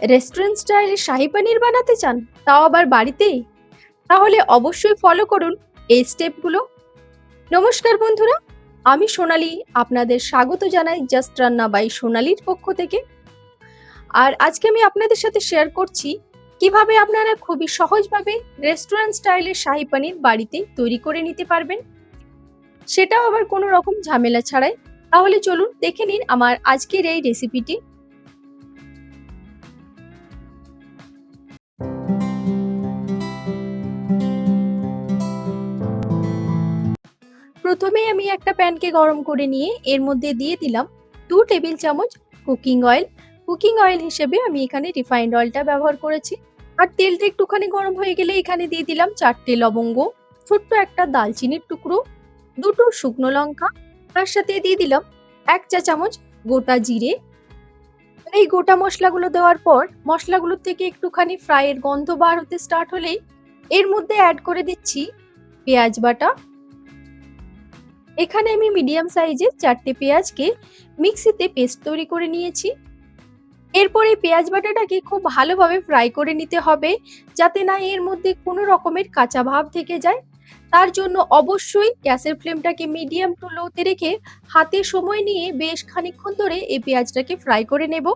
Restaurant স্টাইলে শাহি পানির বানাতে চান, তাও আবার বাড়িতেই? তাহলে অবশ্যই ফলো করুন এই স্টেপগুলো নমস্কার বন্ধুরা, আমি সোনালি, আপনাদের স্বাগত জানাই জাস্ট রান্না বাই সোনালির পক্ষ থেকে। আর আজকে আমি আপনাদের সাথে শেয়ার করছি, কীভাবে আপনারা খুবই সহজভাবে রেস্টুরেন্ট স্টাইলের শাহি পানির বাড়িতে তৈরি করে নিতে পারবেন। সেটাও আবার কোনো রকম ঝামেলা ছাড়াই। তাহলে চলুন দেখে নিন আমার আজকের এই রেসিপিটি প্রথমে আমি একটা প্যানকে গরম করে নিয়ে এর মধ্যে দিয়ে দিলাম দু টেবিল চামচ কুকিং অয়েল। কুকিং অয়েল হিসেবে আমি এখানে রিফাইন্ড অয়েলটা ব্যবহার করেছি। আর তেলটা একটুখানি গরম হয়ে গেলে এখানে দিয়ে দিলাম চারটে লবঙ্গ, ছোট্ট একটা দালচিনির টুকরো, দুটো শুকনো লঙ্কা, তার সাথে দিয়ে দিলাম এক চা চামচ গোটা জিরে। এই গোটা মশলাগুলো দেওয়ার পর মশলাগুলোর থেকে একটুখানি ফ্রাইয়ের গন্ধ বার হতে স্টার্ট হলেই এর মধ্যে অ্যাড করে দিচ্ছি পেঁয়াজ বাটা এখানে আমি মিডিয়াম সাইজের চারটে পেঁয়াজকে মিক্সিতে পেস্ট তৈরি করে নিয়েছি। এরপর এই পেঁয়াজ বাটাটাকে খুব ভালোভাবে ফ্রাই করে নিতে হবে, যাতে না এর মধ্যে কোনো রকমের কাঁচা ভাব থেকে যায়। তার জন্য অবশ্যই গ্যাসের ফ্লেমটাকে মিডিয়াম টু লোতে রেখে হাতে সময় নিয়ে বেশ খানিকক্ষণ ধরে এই পেঁয়াজটাকে ফ্রাই করে নেব।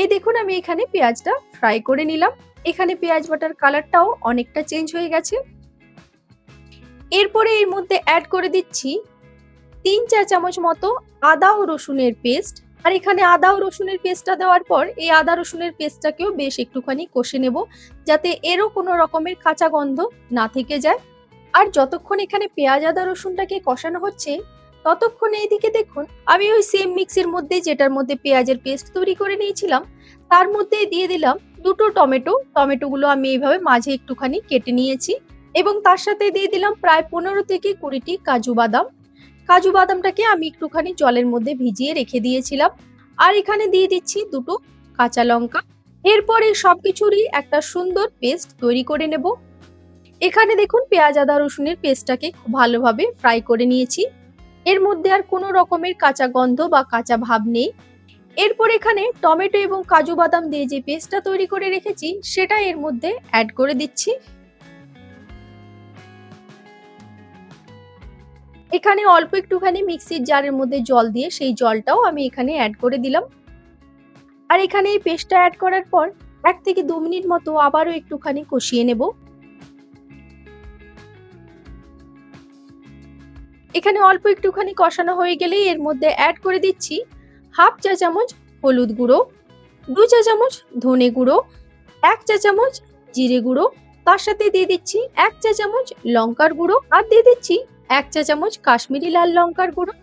এই দেখুন, আমি এখানে পেঁয়াজটা ফ্রাই করে নিলাম। এখানে পেঁয়াজ বাটার কালারটাও অনেকটা চেঞ্জ হয়ে গেছে। এরপরে এর মধ্যে অ্যাড করে দিচ্ছি তিন চা চামচ মতো আদা ও রসুনের পেস্ট আর এখানে আদা ও রসুনের পেস্টটা দেওয়ার পর এই আদা রসুনের পেস্টটাকেও বেশ একটুখানি কষে নেব, যাতে এরও কোনো রকমের কাঁচা গন্ধ না থেকে যায়। আর যতক্ষণ এখানে পেঁয়াজ, আদা, রসুনটাকে কষানো হচ্ছে ততক্ষণ এইদিকে দেখুন, আমি ওই সেম মিক্সের মধ্যে যেটার মধ্যে পেঁয়াজের পেস্ট তৈরি করে নিয়েছিলাম, তার মধ্যে দিয়ে দিলাম দুটো টমেটো। টমেটোগুলো আমি এইভাবে মাঝে একটুখানি কেটে নিয়েছি এবং তার সাথে দিয়ে দিলাম প্রায় পনেরো থেকে কুড়িটি কাজু বাদাম। কাজু বাদামটাকে আমি একটুখানি জলের মধ্যে ভিজিয়ে রেখে দিয়েছিলাম। আর এখানে দিয়ে দিচ্ছি দুটো কাঁচা লঙ্কা। এরপরে সবকিছুরই একটা সুন্দর পেস্ট তৈরি করে নেব। এখানে দেখুন পেঁয়াজ, আদা, রসুনের পেস্টটাকে খুব ভালোভাবে ফ্রাই করে নিয়েছি। এর মধ্যে আর কোনো রকমের কাঁচা গন্ধ বা কাঁচা ভাব নেই। এরপর এখানে টমেটো এবং কাজু বাদাম দিয়ে যে পেস্টটা তৈরি করে রেখেছি, সেটা এর মধ্যে অ্যাড করে দিচ্ছি। এখানে অল্প একটুখানি মিক্সির জারের মধ্যে জল দিয়ে সেই জলটাও আমি এখানে অ্যাড করে দিলাম। আর এখানে এই পেস্টটা অ্যাড করার পর এক থেকে দু মিনিট মতো আবারও একটুখানি কষিয়ে নেব। এখানে অল্প একটুখানি কষানো হয়ে গেলেই এর মধ্যে অ্যাড করে দিচ্ছি হাফ চা চামচ হলুদ গুঁড়ো, দু চা চামচ ধনে গুঁড়ো, এক চা চামচ জিরে গুঁড়ো, তার সাথে দিয়ে দিচ্ছি এক চা চামচ লঙ্কার গুঁড়ো আর দিয়ে দিচ্ছি এক চা চামচ কাশ্মীরি লাল লঙ্কার গুঁড়ো।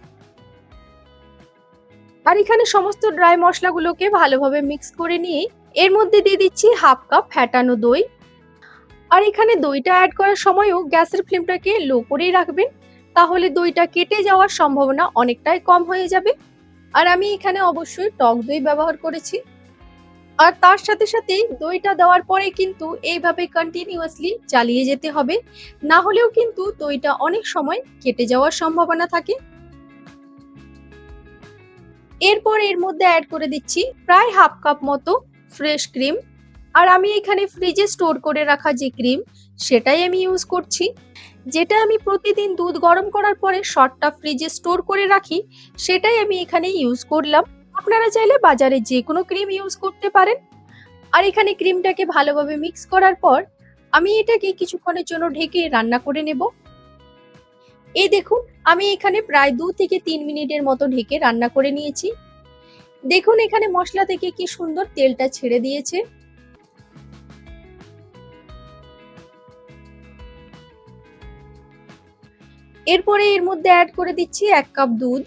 আর এখানে সমস্ত ড্রাই মশলাগুলোকে ভালোভাবে মিক্স করে নিয়ে এর মধ্যে দিয়ে দিচ্ছি হাফ কাপ ফ্যাটানো দই। আর এখানে দইটা অ্যাড করার সময়ও গ্যাসের ফ্লেমটাকে লো করেই রাখবেন। তাহলে দইটা কেটে যাওয়ার সম্ভাবনা অনেকটাই কম হয়ে যাবে। আর আমি এখানে অবশ্যই টক দই ব্যবহার করেছি। আর তার সাথে সাথে দইটা দেওয়ার পরে কিন্তু এইভাবে কন্টিনিউয়াসলি চালিয়ে যেতে হবে। না হলেও কিন্তু দইটা অনেক সময় কেটে যাওয়ার সম্ভাবনা থাকে। এরপর এর মধ্যে অ্যাড করে দিচ্ছি প্রায় হাফ কাপ মতো ফ্রেশ ক্রিম আর আমি এখানে ফ্রিজে স্টোর করে রাখা যে ক্রিম সেটাই আমি ইউজ করছি। যেটা আমি প্রতিদিন দুধ গরম করার পরে শর্টটা ফ্রিজে স্টোর করে রাখি, সেটাই আমি এখানে ইউজ করলাম। আপনারা চাইলে বাজারে যে কোনো ক্রিম ইউজ করতে পারেন। আর এখানে ক্রিমটাকে ভালোভাবে মিক্স করার পর আমি এটাকে কিছুক্ষণের জন্য ঢেকে রান্না করে নেব। এই দেখুন, আমি এখানে প্রায় দু থেকে তিন মিনিটের মতো ঢেকে রান্না করে নিয়েছি। দেখুন এখানে মশলা থেকে কি সুন্দর তেলটা ছেড়ে দিয়েছে। এরপরে এর মধ্যে অ্যাড করে দিচ্ছি এক কাপ দুধ।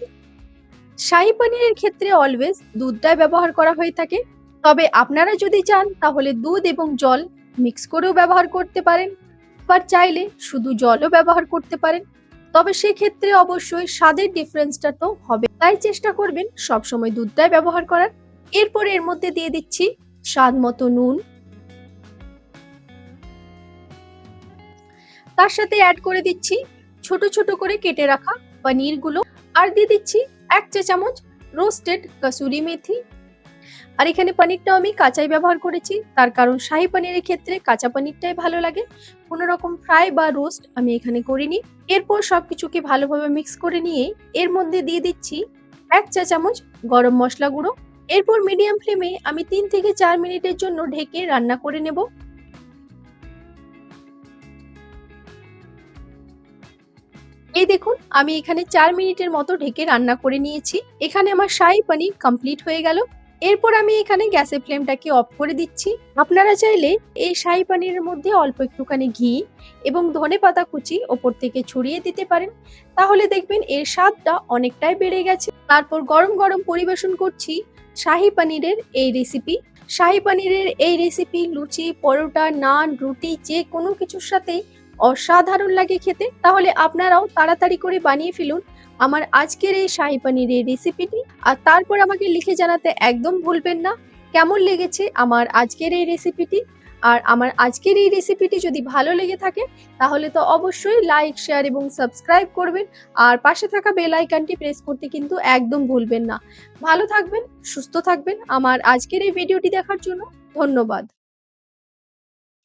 শাহি পনিরের ক্ষেত্রে অলওয়েজ দুধটাই ব্যবহার করা হয়ে থাকে। তবে আপনারা যদি চান, তাহলে দুধ এবং জল মিক্স করেও ব্যবহার করতে পারেন বা চাইলে শুধু জলও ব্যবহার করতে পারেন। তবে সেক্ষেত্রে অবশ্যই স্বাদের ডিফারেন্সটা তো হবে। তাই চেষ্টা করবেন সবসময় দুধটাই ব্যবহার করার। এরপরে এর মধ্যে দিয়ে দিচ্ছি স্বাদ মতো নুন। তার সাথে অ্যাড করে দিচ্ছি ছোট ছোট করে কেটে রাখা পনির পনিরগুলো আর দিয়ে দিচ্ছি এক চা চামচ রোস্টেড কসুরি মেথি। আর এখানে পনিরটাও আমি কাঁচাই ব্যবহার করেছি, তার কারণ শাহি পনিরের ক্ষেত্রে কাঁচা পনিরটাই ভালো লাগে। কোনো রকম ফ্রাই বা রোস্ট আমি এখানে করিনি। এরপর সব কিছুকে ভালোভাবে মিক্স করে নিয়ে এর মধ্যে দিয়ে দিচ্ছি এক চা চামচ গরম মশলা গুঁড়ো। এরপর মিডিয়াম ফ্লেমে আমি তিন থেকে চার মিনিটের জন্য ঢেকে রান্না করে নেব। এই দেখুন, আমি এখানে চার মিনিটের মতো ঢেকে রান্না করে নিয়েছি। এখানে আমার শাহি পনির কমপ্লিট হয়ে গেল। এরপর আমি এখানে গ্যাসের ফ্লেমটাকে অফ করে দিচ্ছি। আপনারা চাইলে এই শাহি পানিরের মধ্যে অল্প একটুখানি ঘি এবং ধনে পাতা কুচি ওপর থেকে ছড়িয়ে দিতে পারেন। তাহলে দেখবেন এর স্বাদটা অনেকটাই বেড়ে গেছে। তারপর গরম গরম পরিবেশন করছি শাহি পানিরের এই রেসিপি শাহি পানিরের এই রেসিপি লুচি, পরোটা, নান, রুটি, যে কোনো কিছুর সাথেই অসাধারণ লাগে খেতে। তাহলে আপনারাও তাড়াতাড়ি করে বানিয়ে ফেলুন আমার আজকের এই শাহি এই রেসিপিটি। আর তারপর আমাকে লিখে জানাতে একদম ভুলবেন না। কেমন লেগেছে আমার আজকের এই রেসিপিটি? আর আমার আজকের এই রেসিপিটি যদি ভালো লেগে থাকে, তাহলে তো অবশ্যই লাইক, শেয়ার এবং সাবস্ক্রাইব করবেন। আর পাশে থাকা বেল আইকনটি প্রেস করতে কিন্তু একদম ভুলবেন না। ভালো থাকবেন, সুস্থ থাকবেন। আমার আজকের এই ভিডিওটি দেখার জন্য ধন্যবাদ।